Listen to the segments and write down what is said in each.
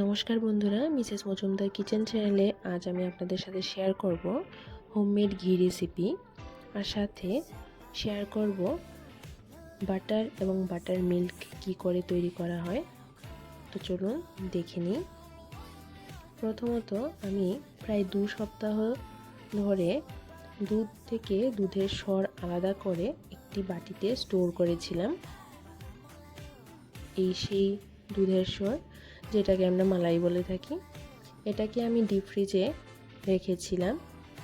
নমস্কার বন্ধুরা, Mrs Majumdar kitchen চ্যানেলে আজ আমি আপনাদের সাথে শেয়ার করব হোমমেড ঘি রেসিপি আর সাথে শেয়ার করব বাটার এবং বাটার মিল্ক কি করে তৈরি করা হয়। তো চলুন দেখে নিই। প্রথমত আমি প্রায় দু সপ্তাহ ধরে দুধ থেকে দুধের স্বর আলাদা করে একটি বাটিতে স্টোর করেছিলাম। এই সেই দুধের স্বর যেটাকে আমরা মালাই বলে থাকি, এটাকে আমি ডিপ ফ্রিজে রেখেছিলাম।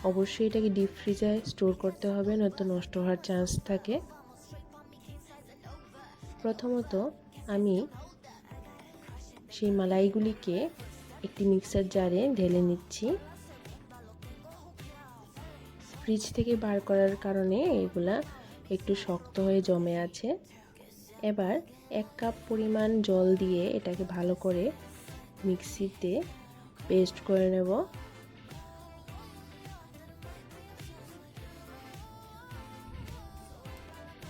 অবশ্যই এটাকে ডিপ ফ্রিজে স্টোর করতে হবে, নয়তো নষ্ট হওয়ার চান্স থাকে। প্রথমত আমি সেই মালাইগুলিকে একটি মিক্সার জারে ঢেলে নিচ্ছি। ফ্রিজ থেকে বার করার কারণে এগুলা একটু শক্ত হয়ে জমে আছে। এবার এক কাপ পরিমাণ জল দিয়ে এটাকে ভালো করে মিক্সিতে পেস্ট করে নেব।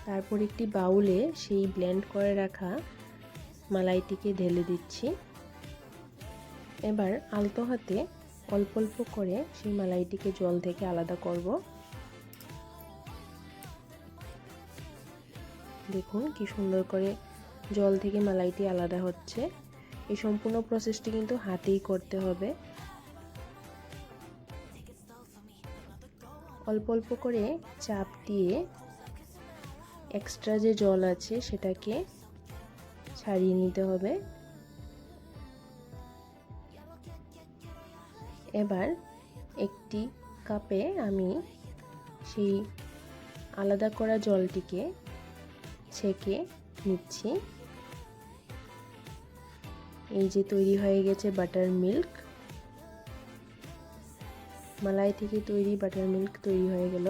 তারপর একটি বাউলে সেই ব্লেন্ড করে রাখা মালাইটিকে ঢেলে দিচ্ছি। এবার আলতো হাতে অল্প অল্প করে সেই মালাইটিকে জল থেকে আলাদা করব। দেখুন কি সুন্দর করে জল থেকে মালাইটি আলাদা হচ্ছে। এই সম্পূর্ণ প্রসেসটি কিন্তু হাতেই করতে হবে। অল্প অল্প করে চাপ দিয়ে এক্সট্রা যে জল আছে সেটাকে ছাড়িয়ে নিতে হবে। এবার একটি কাপে আমি সেই আলাদা করা জলটিকে ছেঁকে নিচ্ছি। এই যে তৈরি হয়ে গেছে বাটার মিল্ক মালাই থেকে তৈরি বাটার মিল্ক তৈরি হয়ে গেল।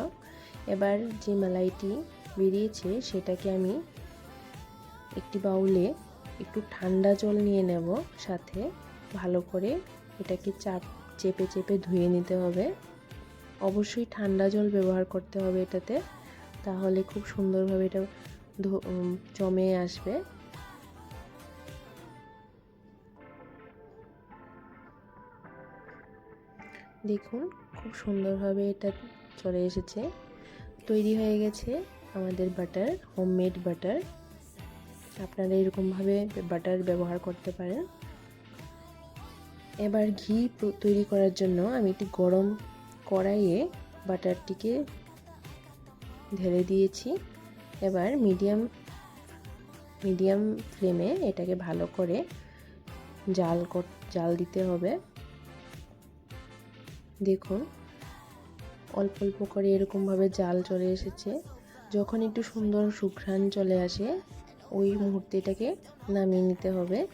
এবার যে মালাইটি বেরিয়েছে সেটাকে আমি একটি বাউলে একটু ঠান্ডা জল নিয়ে নেব, সাথে ভালো করে এটাকে চাপ, চেপে চেপে ধুয়ে নিতে হবে। অবশ্যই ঠান্ডা জল ব্যবহার করতে হবে এটাতে, তাহলে খুব সুন্দরভাবে এটা জমে আসবে। দেখুন, খুব সুন্দরভাবে এটা চলে এসেছে। তৈরি হয়ে গেছে আমাদের বাটার, হোমমেড বাটার। আপনারা এরকমভাবে বাটার ব্যবহার করতে পারেন। এবার ঘি তৈরি করার জন্য আমি একটি গরম কড়াইয়ে বাটারটিকে ঢেলে দিয়েছি। এবার মিডিয়াম মিডিয়াম ফ্লেমে এটাকে ভালো করে জাল জাল দিতে হবে। দেখুন, অল্প অল্প করে এরকমভাবে জাল চলে এসেছে। যখন একটু সুন্দর সুঘ্রাণ চলে আসে, ওই মুহূর্তে এটাকে নামিয়ে নিতে হবে।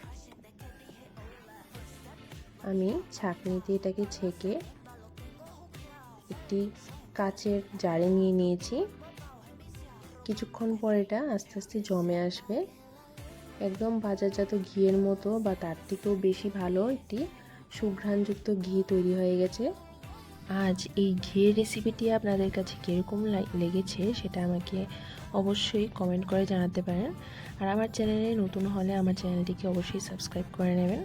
আমি ছাঁকনিতে এটাকে ছেঁকে একটি কাচের জারে নিয়ে নিয়েছি। কিছুক্ষণ পর এটা আস্তে আস্তে জমে আসবে। একদম বাজারজাত ঘিয়ের মতো বা তার থেকেও বেশি ভালো একটি সুঘ্রাণযুক্ত ঘি তৈরি হয়ে গেছে। আজ এই ঘিয়ের রেসিপিটি আপনাদের কাছে কীরকম লেগেছে সেটা আমাকে অবশ্যই কমেন্ট করে জানাতে পারেন। আর আমার চ্যানেলে নতুন হলে আমার চ্যানেলটিকে অবশ্যই সাবস্ক্রাইব করে নেবেন।